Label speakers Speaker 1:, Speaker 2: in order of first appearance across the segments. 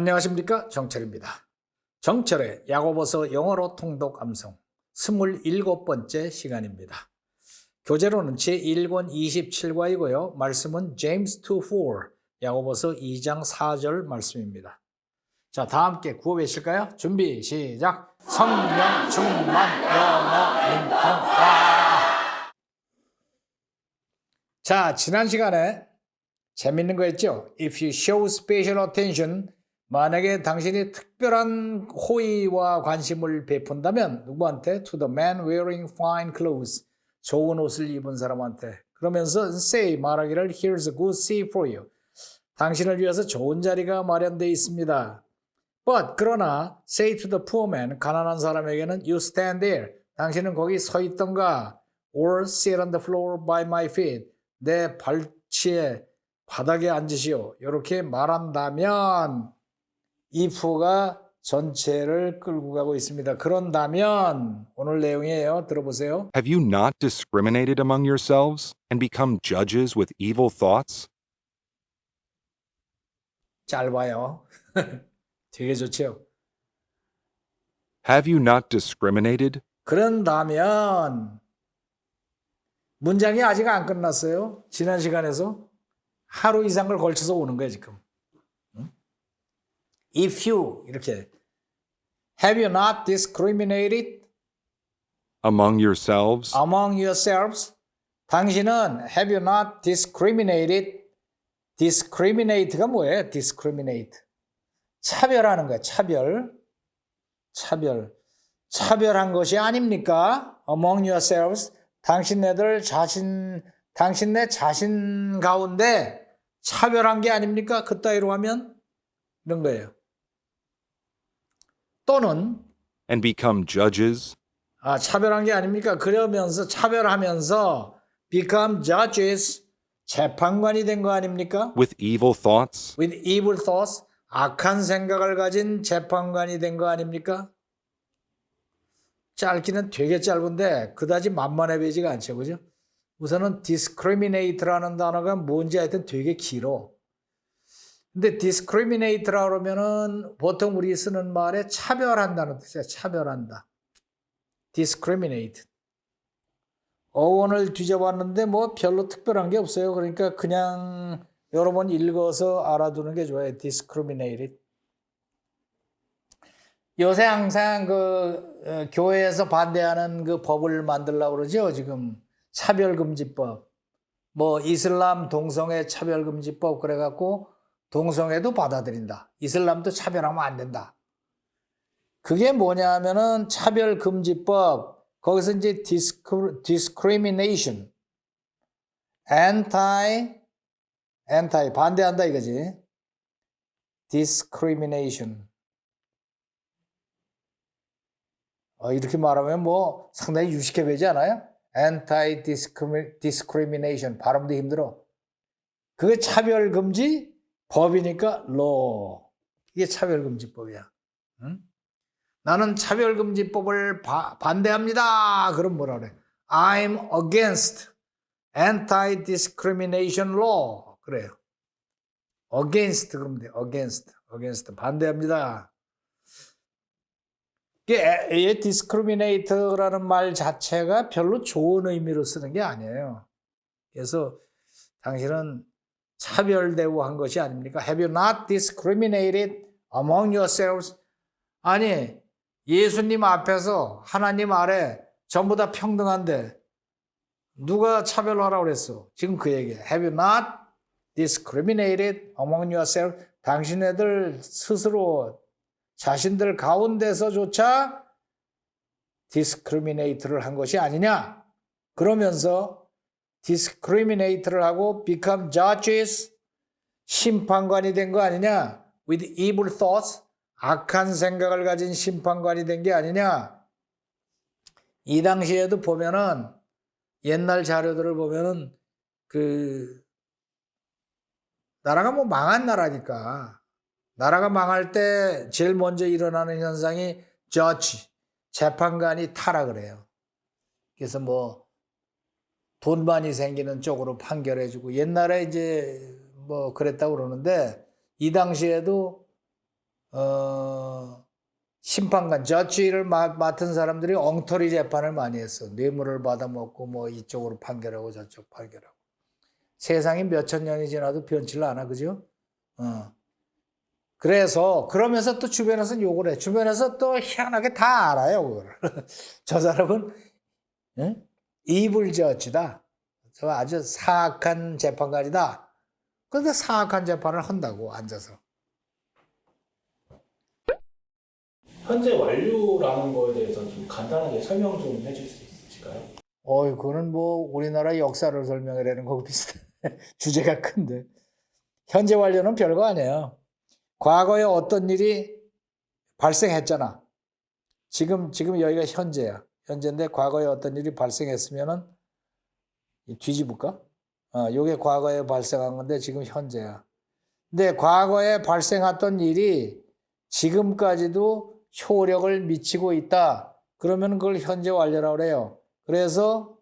Speaker 1: 안녕하십니까 정철입니다. 정철의 야고보서 영어로 통독 암송 27번째 시간입니다. 교재로는 제1권 27과이고요. 말씀은 James 2:4 야고보서 2장 4절 말씀입니다. 자, 다 함께 구호 외칠까요? 준비 시작. 성령 충만 영어 민통화. 자, 지난 시간에 재밌는 거 했죠? If you show special attention, 만약에 당신이 특별한 호의와 관심을 베푼다면 누구한테? To the man wearing fine clothes. 좋은 옷을 입은 사람한테. 그러면서 say 말하기를 Here's a good seat for you. 당신을 위해서 좋은 자리가 마련되어 있습니다. But 그러나 say to the poor man 가난한 사람에게는 You stand there. 당신은 거기 서 있던가. Or sit on the floor by my feet. 내 발치에 바닥에 앉으시오. 이렇게 말한다면 if가 전체를 끌고 가고 있습니다. 그런다면 오늘 내용이에요. 들어보세요.
Speaker 2: Have you not discriminated among yourselves and become judges with evil thoughts?
Speaker 1: 짧아요. 되게 좋죠.
Speaker 2: Have you not discriminated?
Speaker 1: 그런다면 문장이 아직 안 끝났어요. 지난 시간에서 하루 이상을 걸쳐서 오는 거예요, 지금. 응? If you 이렇게 have you not discriminated
Speaker 2: Among yourselves?
Speaker 1: among yourselves? 당신은 have you not discriminated? discriminate가 뭐예요? discriminate. 차별하는 거야, 차별. 차별. 차별한 것이 아닙니까? among yourselves. 당신네들 자신, 당신네 자신 가운데 차별한 게 아닙니까? 그따위로 하면 이런 거예요. 또는
Speaker 2: And become judges
Speaker 1: 아, 차별한 게 아닙니까? 그러면서 차별하면서 become judges 재판관이 된 거 아닙니까?
Speaker 2: with evil thoughts?
Speaker 1: with evil thoughts 악한 생각을 가진 재판관이 된 거 아닙니까? 짧기는 되게 짧은데 그다지 만만해 보이지가 않죠. 그죠? 우선은 discriminate라는 단어가 뭔지 하여튼 되게 길어. 근데 discriminate라 그러면은 보통 우리 쓰는 말에 차별한다는 뜻이야. 차별한다. discriminate. 어원을 뒤져봤는데 뭐 별로 특별한 게 없어요. 그러니까 그냥 여러 번 읽어서 알아두는 게 좋아요. discriminated. 요새 항상 그 어, 교회에서 반대하는 그 법을 만들려고 그러죠. 지금 차별금지법. 뭐 이슬람 동성애 차별금지법 그래 갖고 동성애도 받아들인다. 이슬람도 차별하면 안 된다. 그게 뭐냐 하면은 차별금지법. 거기서 이제 discri- discrimination. anti, anti, 반대한다 이거지. discrimination. 어, 이렇게 말하면 뭐 상당히 유식해 보이지 않아요? anti discrimination. 발음도 힘들어. 그게 차별금지 법이니까 law. 이게 차별금지법이야. 응? 나는 차별금지법을 바- 반대합니다. 그럼 뭐라 그래? I'm against anti-discrimination law. 그래요. against 그러면 돼. against, against 반대합니다. 이게 에- discriminate라는 말 자체가 별로 좋은 의미로 쓰는 게 아니에요. 그래서 당신은 차별 대우한 것이 아닙니까? Have you not discriminated among yourselves? 아니 예수님 앞에서 하나님 아래 전부 다 평등한데 누가 차별하라고 그랬어? 지금 그 얘기야. Have you not discriminated among yourselves? 당신네들 스스로 자신들 가운데서조차 discriminate를 한 것이 아니냐? 그러면서 discriminate를 하고 become judges 심판관이 된 거 아니냐? with evil thoughts 악한 생각을 가진 심판관이 된 게 아니냐? 이 당시에도 보면은 옛날 자료들을 보면은 그 나라가 뭐 망한 나라니까 나라가 망할 때 제일 먼저 일어나는 현상이 저지 재판관이 타락을 해요. 그래서 뭐 돈 많이 생기는 쪽으로 판결해주고 옛날에 이제 뭐 그랬다고 그러는데 이 당시에도 어, 심판관, 저지를 맡은 사람들이 엉터리 재판을 많이 했어. 뇌물을 받아먹고 뭐 이쪽으로 판결하고 저쪽 판결하고. 세상이 몇천 년이 지나도 변치를 않아, 그죠? 어. 그래서 그러면서 또 주변에서 욕을 해. 주변에서 또 희한하게 다 알아요, 그거를. 저 사람은 응? 이불 저지다. 저 아주 사악한 재판관이다. 그런데 사악한 재판을 한다고 앉아서.
Speaker 3: 현재 완료라는 거에 대해서 좀 간단하게 설명 좀 해줄 수 있으실까요?
Speaker 1: 어이, 그거는 뭐 우리나라 역사를 설명하려는 거고 비슷해. 주제가 큰데. 현재 완료는 별거 아니에요. 과거에 어떤 일이 발생했잖아. 지금, 지금 여기가 현재야. 현재인데 과거에 어떤 일이 발생했으면은 이 뒤집을까? 어, 요게 과거에 발생한 건데 지금 현재야. 근데 과거에 발생했던 일이 지금까지도 효력을 미치고 있다. 그러면 그걸 현재 완료라고 그래요. 그래서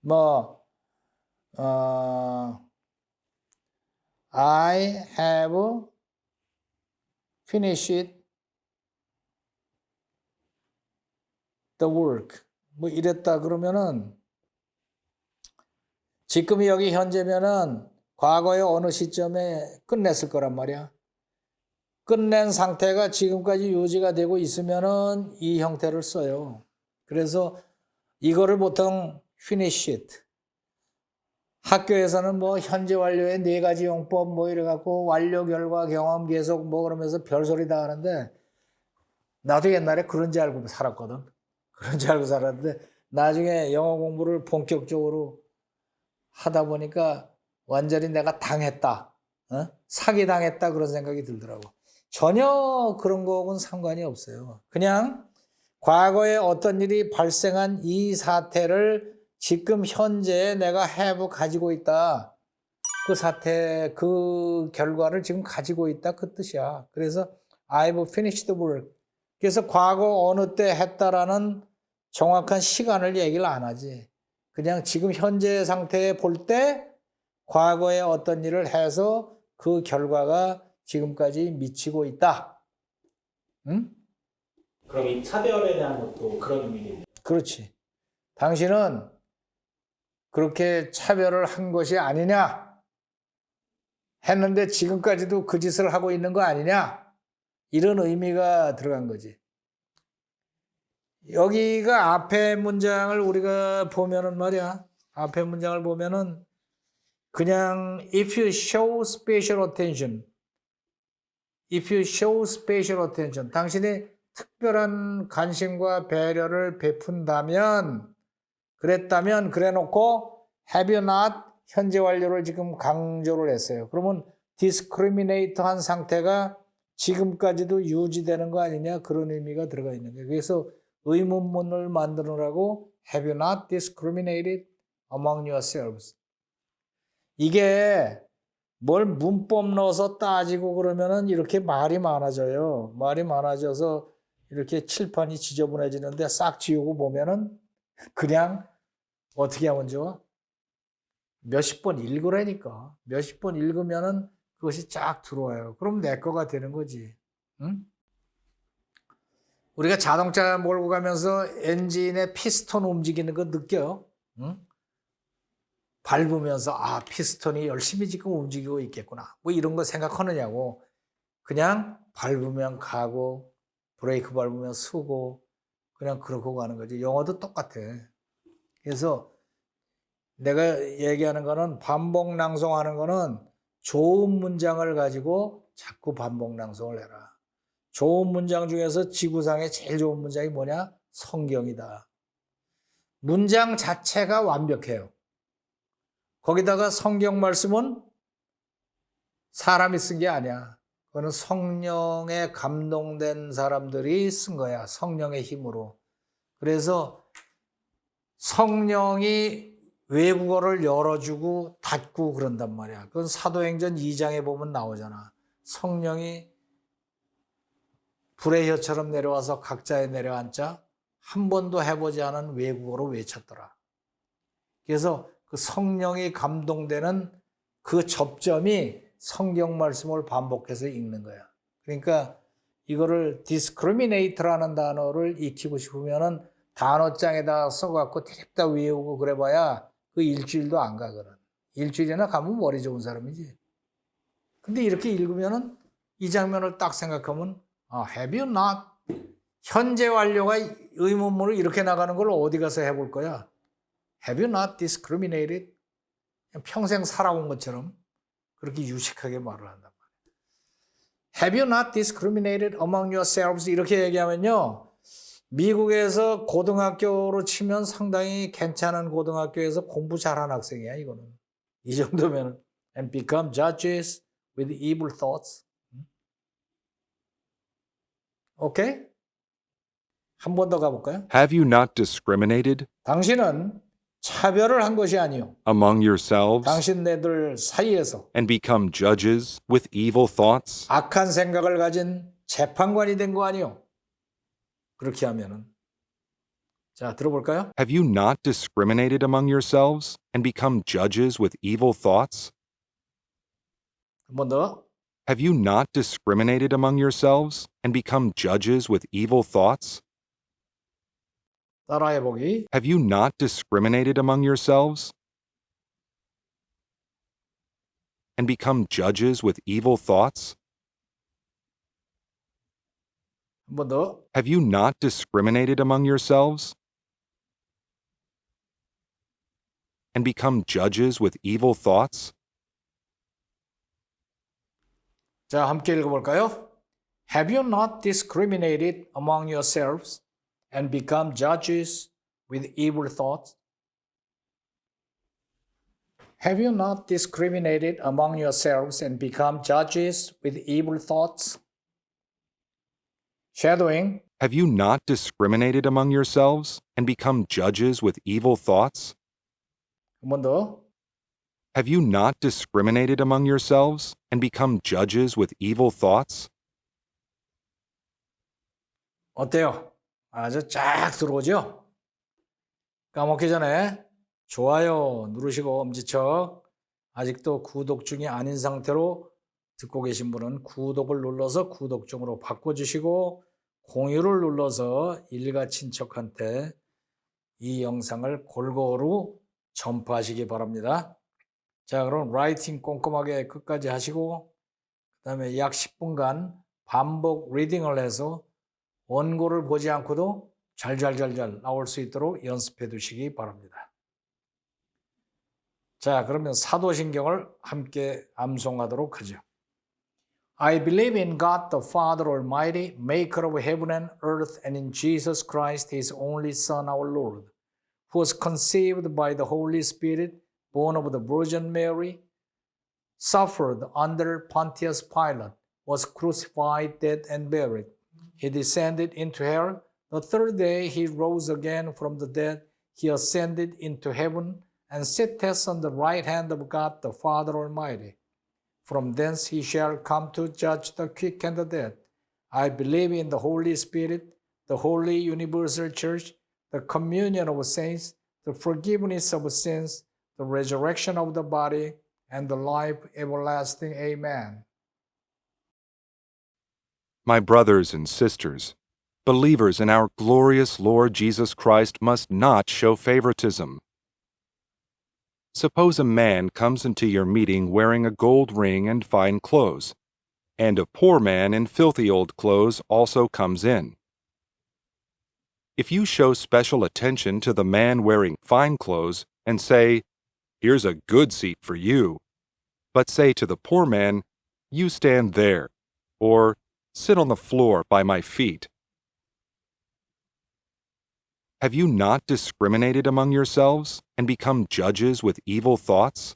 Speaker 1: 뭐 어, I have finished the work. 뭐 이랬다 그러면은 지금 여기 현재면은 과거의 어느 시점에 끝냈을 거란 말이야. 끝낸 상태가 지금까지 유지가 되고 있으면은 이 형태를 써요. 그래서 이거를 보통 finished. 학교에서는 뭐 현재 완료의 네 가지 용법 뭐 이래 갖고 완료 결과 경험 계속 뭐 그러면서 별소리 다 하는데 나도 옛날에 그런 줄 알고 살았거든. 그런 줄 알고 살았는데 나중에 영어 공부를 본격적으로 하다 보니까 완전히 내가 당했다. 어? 사기 당했다 그런 생각이 들더라고. 전혀 그런 거하고는 상관이 없어요. 그냥 과거에 어떤 일이 발생한 이 사태를 지금 현재에 내가 have 가지고 있다. 그 사태, 그 결과를 지금 가지고 있다. 그 뜻이야. 그래서 I've finished work. 그래서 과거 어느 때 했다라는 정확한 시간을 얘기를 안 하지. 그냥 지금 현재 상태에 볼 때 과거에 어떤 일을 해서 그 결과가 지금까지 미치고 있다. 응?
Speaker 3: 그럼 이 차별에 대한 것도 그런 의미겠네요.
Speaker 1: 그렇지. 당신은 그렇게 차별을 한 것이 아니냐? 했는데 지금까지도 그 짓을 하고 있는 거 아니냐? 이런 의미가 들어간 거지. 여기가 앞에 문장을 우리가 보면은 말이야. 앞에 문장을 보면은 그냥 if you show special attention if you show special attention 당신이 특별한 관심과 배려를 베푼다면 그랬다면 그래 놓고 have you not 현재 완료를 지금 강조를 했어요. 그러면 discriminate 한 상태가 지금까지도 유지되는 거 아니냐 그런 의미가 들어가 있는 거예요. 그래서 의문문을 만드느라고 have you not discriminated among yourselves 이게 뭘 문법 넣어서 따지고 그러면은 이렇게 말이 많아져요. 말이 많아져서 이렇게 칠판이 지저분해지는데 싹 지우고 보면은 그냥 어떻게 하면 좋아? 몇십 번 읽으라니까. 몇십 번 읽으면은 그것이 쫙 들어와요. 그럼 내 거가 되는 거지. 응? 우리가 자동차 몰고 가면서 엔진의 피스톤 움직이는 거 느껴요. 응? 밟으면서 아 피스톤이 열심히 지금 움직이고 있겠구나 뭐 이런 거 생각하느냐고 그냥 밟으면 가고 브레이크 밟으면 서고 그냥 그러고 가는 거지 영어도 똑같아 그래서 내가 얘기하는 거는 반복 낭송하는 거는 좋은 문장을 가지고 자꾸 반복 낭송을 해라 좋은 문장 중에서 지구상에 제일 좋은 문장이 뭐냐 성경이다 문장 자체가 완벽해요 거기다가 성경 말씀은 사람이 쓴 게 아니야. 그거는 성령에 감동된 사람들이 쓴 거야. 성령의 힘으로. 그래서 성령이 외국어를 열어주고 닫고 그런단 말이야. 그건 사도행전 2장에 보면 나오잖아. 성령이 불의 혀처럼 내려와서 각자에 내려앉자 한 번도 해보지 않은 외국어로 외쳤더라. 그래서 그 성령이 감동되는 그 접점이 성경 말씀을 반복해서 읽는 거야. 그러니까 이거를 discriminate라는 단어를 익히고 싶으면은 단어장에다 써갖고 대립다 외우고 그래봐야 그 일주일도 안 가거든. 일주일이나 가면 머리 좋은 사람이지. 근데 이렇게 읽으면은 이 장면을 딱 생각하면 아, have you not 현재 완료가 의문문을 이렇게 나가는 걸 어디 가서 해볼 거야? Have you not discriminated? 평생 살아온 것처럼 그렇게 유식하게 말을 한단 말이에요. Have you not discriminated among yourselves? 이렇게 얘기하면요. 미국에서 고등학교로 치면 상당히 괜찮은 고등학교에서 공부 잘한 학생이야, 이거는. 이 정도면 and become judges with evil thoughts. 오케이? 한 번 더 가볼까요?
Speaker 2: Have you not discriminated
Speaker 1: 당신은 차별을 한 것이 아니요.
Speaker 2: among yourselves
Speaker 1: 당신네들 사이에서
Speaker 2: and become judges with evil thoughts?
Speaker 1: 악한 생각을 가진 재판관이 된 거 아니요. 그렇게 하면은 자 들어볼까요?
Speaker 2: Have you not discriminated among yourselves and become judges with evil thoughts?
Speaker 1: 한 번 더.
Speaker 2: Have you not discriminated among yourselves and become judges with evil thoughts?
Speaker 1: 따라해 보기.
Speaker 2: Have you not discriminated among yourselves and become judges with evil thoughts? Have you not discriminated among yourselves and become judges with evil thoughts?
Speaker 1: 자 함께 읽어볼까요? Have you not discriminated among yourselves and become judges with evil thoughts? Have you not discriminated among yourselves and become judges with evil thoughts? Shadowing.
Speaker 2: Have you not discriminated among yourselves and become judges with evil thoughts?
Speaker 1: 한 번 더.
Speaker 2: Have you not discriminated among yourselves and become judges with evil thoughts?
Speaker 1: 어때요? 아주 쫙 들어오죠? 까먹기 전에 좋아요 누르시고 엄지척 아직도 구독 중이 아닌 상태로 듣고 계신 분은 구독을 눌러서 구독 중으로 바꿔주시고 공유를 눌러서 일가 친척한테 이 영상을 골고루 전파하시기 바랍니다. 자, 그럼 라이팅 꼼꼼하게 끝까지 하시고 그 다음에 약 10분간 반복 리딩을 해서 원고를 보지 않고도 잘잘잘잘 나올 수 있도록 연습해 두시기 바랍니다. 자, 그러면 사도신경을 함께 암송하도록 하죠. I believe in God the Father Almighty, maker of heaven and earth, and in Jesus Christ, his only Son, our Lord, who was conceived by the Holy Spirit, born of the Virgin Mary, suffered under Pontius Pilate, was crucified, dead, and buried. He descended into hell. The third day he rose again from the dead. He ascended into heaven and sitteth on the right hand of God the Father Almighty. From thence he shall come to judge the quick and the dead. I believe in the Holy Spirit, the holy universal church, the communion of saints, the forgiveness of sins, the resurrection of the body, and the life everlasting. Amen.
Speaker 2: My brothers and sisters, believers in our glorious Lord Jesus Christ must not show favoritism. Suppose a man comes into your meeting wearing a gold ring and fine clothes, and a poor man in filthy old clothes also comes in. If you show special attention to the man wearing fine clothes and say, Here's a good seat for you, but say to the poor man, You stand there, or Sit on the floor by my feet. Have you not discriminated among yourselves and become judges with evil thoughts?